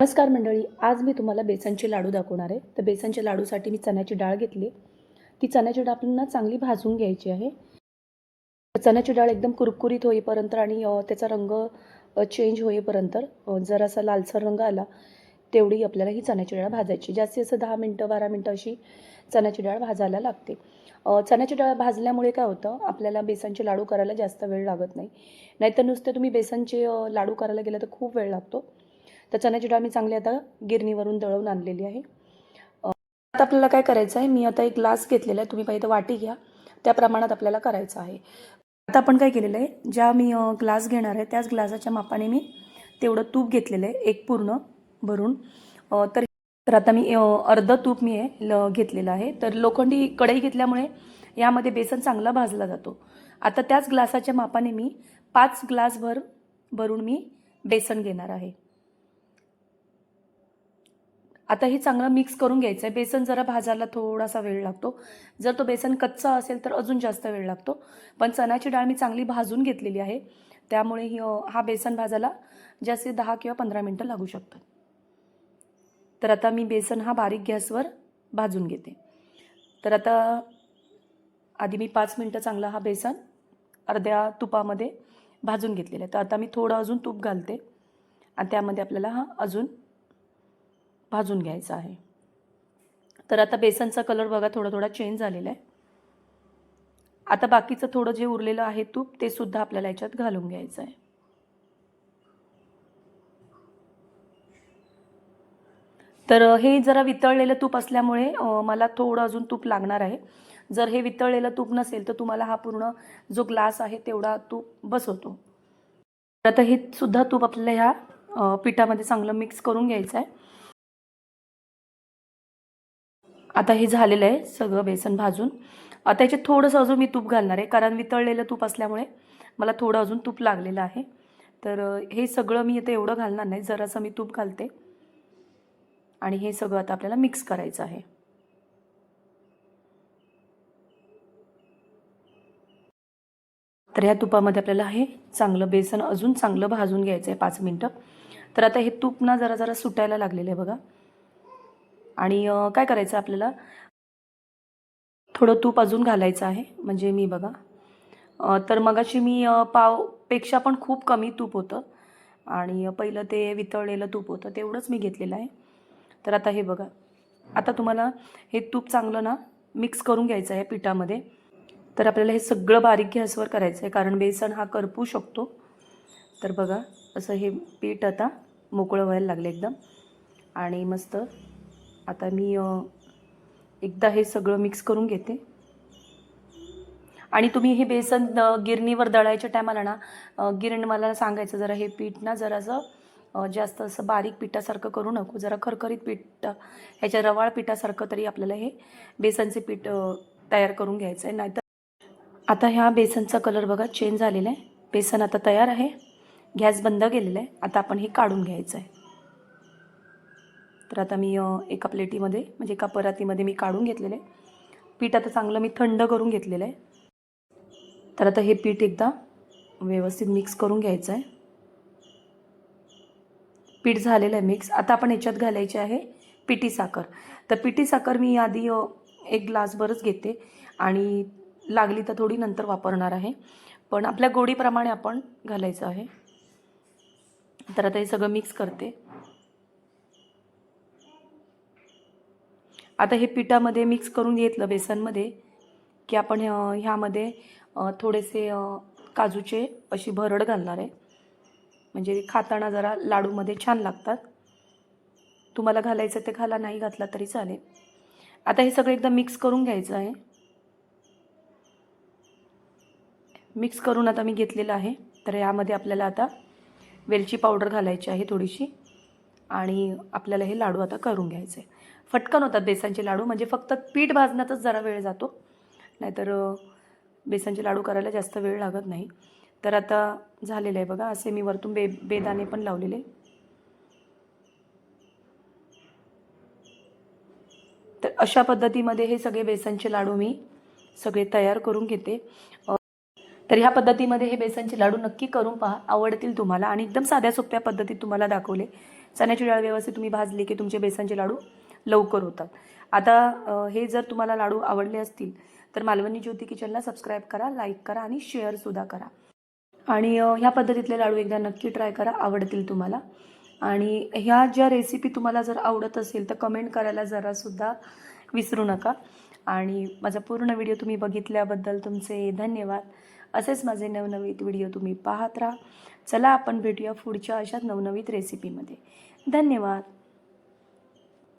नमस्कार मंडळी आज मी तुम्हाला बेसनचे लाडू दाखवणार आहे. तर बेसनच्या लाडूसाठी मी चण्याची डाळ घेतली ती चण्याची डाळ आपल्याला चांगली भाजून घ्यायची आहे. चण्याची डाळ एकदम कुरकुरीत होईपर्यंत आणि त्याचा रंग चेंज होईपर्यंत जरासा लालसर रंग आला तेवढी आपल्याला ही चण्याची डाळ भाजायची. जास्तीत जास्त दहा मिनटं बारा मिनटं अशी चण्याची डाळ भाजायला लागते. चण्याची डाळ भाजल्यामुळे काय होतं आपल्याला बेसनचे लाडू करायला जास्त वेळ लागत नाही. नाहीतर नुसते तुम्ही बेसनचे लाडू करायला गेलं तर खूप वेळ लागतो. तर चण्याची डाळ मी चांगली आता गिरणीवरून दळवून आणलेली आहे. आता आपल्याला काय करायचं आहे? मी आता एक ग्लास घेतलेला आहे. तुम्ही पाहिजे तर वाटी घ्या. त्या प्रमाणात आपल्याला करायचं आहे. आता आपण काय केलेलं आहे? ज्या मी ग्लास घेणार आहे त्याच ग्लासाच्या मापाने मी तेवढं तूप घेतलेलं आहे. एक पूर्ण भरून. तर तर आता मी अर्ध तूप मी आहे ल घेतलेलं आहे. तर लोखंडी कढई घेतल्यामुळे यामध्ये बेसन चांगला भाजला जातो. आता त्याच ग्लासाच्या मापाने मी पाच ग्लासभर भरून मी बेसन घेणार आहे. आता हे चांगलं मिक्स करून घ्यायचं आहे बेसन जरा भाजायला थोडासा वेळ लागतो. जर तो बेसन कच्चा असेल तर अजून जास्त वेळ लागतो. पण चण्याची डाळ मी चांगली भाजून घेतलेली आहे. त्यामुळे ही हा बेसन भाजायला जास्तीत दहा किंवा पंधरा मिनटं लागू शकतात. तर आता मी बेसन हा बारीक गॅसवर भाजून घेते. तर आता आधी मी पाच मिनटं चांगला हा बेसन अर्ध्या तुपामध्ये भाजून घेतलेला आहे. तर आता मी थोडं अजून तूप घालते. आणि त्यामध्ये आपल्याला हा अजून भाजून घ्यायचा आहे. तर आता बेसनचा कलर बघा थोडा थोडा चेंज झालेला आहे. आता बाकीचं थोडं जे उरलेलं आहे तूप ते सुद्धा आपल्याला याच्यात घालून घ्यायचं आहे. तर हे जरा वितळलेलं तूप असल्यामुळे मला थोडं अजून तूप लागणार आहे. जर हे वितळलेलं तूप नसेल तर तुम्हाला हा पूर्ण जो ग्लास आहे तेवढा तूप बसवतो. तर आता हे सुद्धा तूप आपल्याला ह्या पिठामध्ये चांगलं मिक्स करून घ्यायचं आहे. आता हे झालेलं आहे सगळं बेसन भाजून. आता याच्यात थोडंसं अजून मी तूप घालणार आहे कारण वितळलेलं तूप असल्यामुळे मला थोडं अजून तूप लागलेलं आहे. तर हे सगळं मी आता एवढं घालणार नाही जरासं मी तूप घालते. आणि हे सगळं आता आपल्याला मिक्स करायचं आहे. तर ह्या तुपामध्ये आपल्याला हे चांगलं बेसन अजून चांगलं भाजून घ्यायचं आहे पाच मिनटं. तर आता हे तूप ना जरा जरा सुटायला लागलेलं आहे बघा. आणि काय करायचं आपल्याला? थोडं तूप अजून घालायचं आहे म्हणजे मी बघा. तर मगाशी मी पावपेक्षा पण खूप कमी तूप होतं. आणि पहिलं ते वितळलेलं तूप होतं तेवढंच मी घेतलेलं आहे. तर आता हे बघा. आता तुम्हाला हे तूप चांगलं ना मिक्स करून घ्यायचं आहे पिठामध्ये. तर आपल्याला हे सगळं बारीक गॅसवर करायचं आहे कारण बेसन हा करपू शकतो. तर बघा असं हे पीठ आता मोकळं व्हायला लागलं एकदम. आणि मस्त आता मी एकदा हे सगळं मिक्स करून घेते. आणि तुम्ही हे बेसन गिरणीवर दळायच्या टायमाला ना गिरण मला सांगायचं जरा हे पीठ ना जरासं जास्त असं बारीक पिठासारखं करू नको जरा खरखरीत पीठ ह्याच्या रवाळ पिठासारखं तरी आपल्याला हे बेसनचे पीठ तयार करून घ्यायचं आहे. नाहीतर आता ह्या बेसनचा कलर बघा चेंज झालेला आहे. बेसन आता तयार आहे. गॅस बंद केलेला आहे. आता आपण हे काढून घ्यायचं आहे. तर आता मी एका प्लेटीमध्ये म्हणजे एका परातीमध्ये मी काढून घेतलेलं. आहे पीठ आता चांगलं मी थंड करून घेतलेलं आहे. तर आता हे पीठ एकदा व्यवस्थित मिक्स करून घ्यायचं आहे. पीठ झालेलं आहे मिक्स. आता आपण याच्यात घालायचे आहे पिठी साखर. तर पिठी साखर मी आधी एक ग्लासभरच घेते आणि लागली तर थोडी नंतर वापरणार आहे. पण आपल्या गोडीप्रमाणे आपण घालायचं आहे. तर आता हे सगळं मिक्स करते. आता हे पिठामध्ये मिक्स करून घेतलं बेसनमध्ये की आपण ह्यामध्ये थोडेसे काजूचे अशी भरड घालणार आहे. म्हणजे खाताना जरा लाडूमध्ये छान लागतात. तुम्हाला घालायचं ते घाला नाही घातला तरी चालेल. आता हे सगळं एकदा मिक्स करून घ्यायचं आहे. मिक्स करून आता मी घेतलेलं आहे. तर यामध्ये आपल्याला आता वेलची पावडर घालायची आहे थोडीशी. आणि आपल्याला हे लाडू आता करून घ्यायचे. फटकन होतात बेसनचे लाडू म्हणजे फक्त पीठ भाजण्यातच जरा वेळ जातो. नाहीतर अ, बेसनचे लाडू करायला जास्त वेळ लागत नाही. तर आता झालेलं आहे बघा असे मी वरतून बे बेदाणे पण लावलेले. तर अशा पद्धतीमध्ये हे सगळे बेसनचे लाडू मी सगळे तयार करून घेते. तर ह्या पद्धतीमध्ये हे बेसनचे लाडू नक्की करून पहा आवडतील तुम्हाला आणि एकदम साध्या सोप्या पद्धतीत तुम्हाला दाखवले. चण्याची डाळ व्यवस्थित तुम्ही भाजली की तुमचे बेसनचे लाडू लवकर होतात. आता हे जर तुम्हाला लाडू आवडले असतील तर मालवणी ज्योती किचनला सबस्क्राईब करा लाईक करा आणि शेअरसुद्धा करा. आणि ह्या पद्धतीतले लाडू एकदा नक्की ट्राय करा आवडतील तुम्हाला. आणि ह्या ज्या रेसिपी तुम्हाला जर आवडत असेल तर कमेंट करायला जरासुद्धा विसरू नका. आणि माझा पूर्ण व्हिडिओ तुम्ही बघितल्याबद्दल तुमचे धन्यवाद. असेच माझे नवनवीन व्हिडिओ तुम्ही पाहत राहा. चला आपण भेटूया पुढच्या अशा नवनवीन रेसिपीमध्ये धन्यवाद.